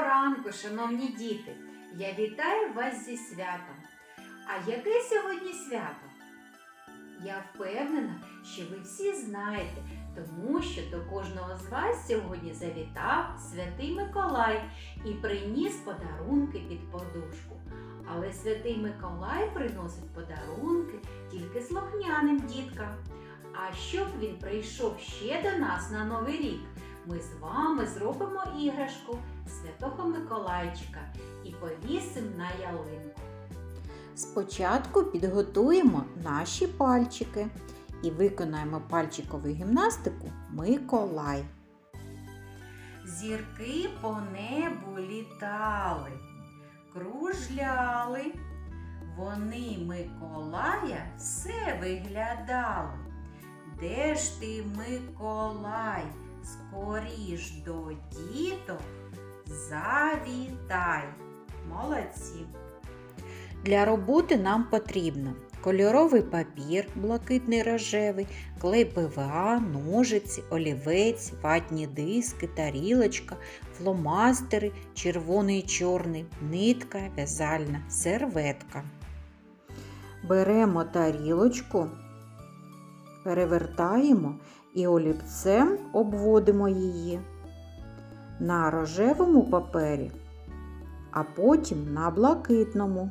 ранку, шановні діти! Я вітаю вас зі святом. А яке сьогодні свято? Я впевнена, що ви всі знаєте, тому що до кожного з вас сьогодні завітав святий Миколай і приніс подарунки під подушку. Але святий Миколай приносить подарунки тільки слухняним діткам. А щоб він прийшов ще до нас на Новий рік, ми з вами зробимо іграшку Святого Миколайчика і повісимо на ялинку. Спочатку підготуємо наші пальчики і виконаємо пальчикову гімнастику Миколай. Зірки по небу літали, кружляли, вони Миколая все виглядали. Де ж ти, Миколай, скоріш до діток, завітай. Молодці. Для роботи нам потрібно кольоровий папір, блакитний рожевий, клей ПВА, ножиці, олівець, ватні диски, тарілочка, фломастери, червоний і чорний, нитка, в'язальна, серветка. Беремо тарілочку, перевертаємо і олівцем обводимо її на рожевому папері, а потім на блакитному.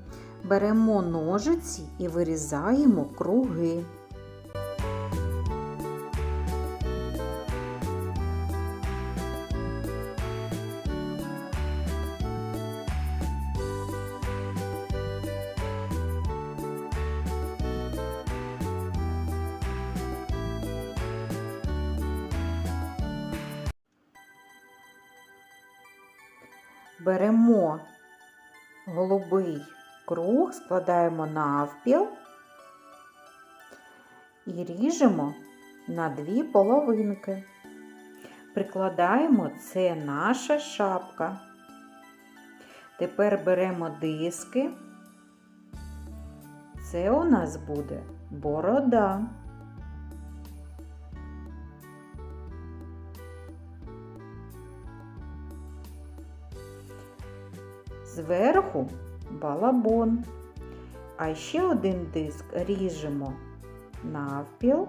Беремо ножиці і вирізаємо круги. Беремо голубий круг, складаємо навпіл і ріжемо на дві половинки. Прикладаємо це наша шапка. Тепер беремо диски. Це у нас буде борода. Зверху балабон. А ще один диск ріжемо навпіл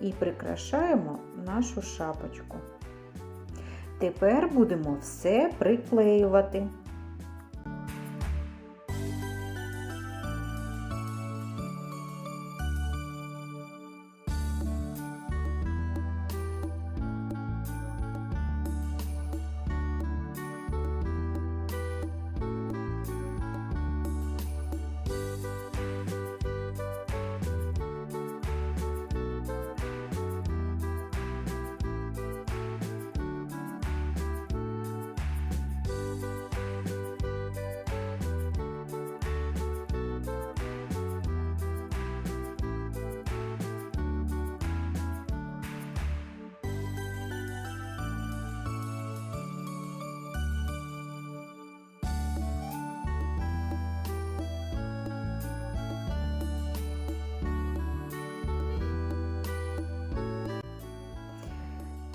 і прикрашаємо нашу шапочку. Тепер будемо все приклеювати.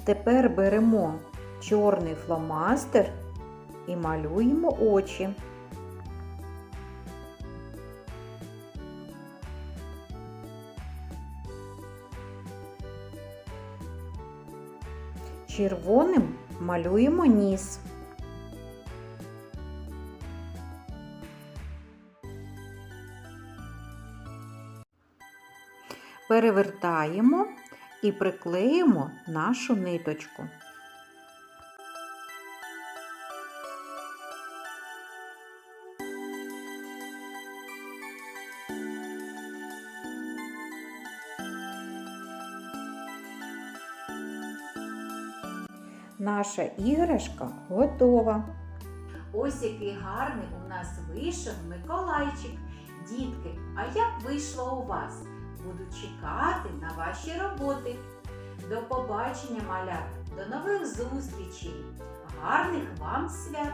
Тепер беремо чорний фломастер і малюємо очі. Червоним малюємо ніс. Перевертаємо і приклеїмо нашу ниточку. Наша іграшка готова. Ось який гарний у нас вийшов Миколайчик. Дітки, а як вийшло у вас? Буду чекати на ваші роботи. До побачення, малят! до нових зустрічей. Гарних вам свят!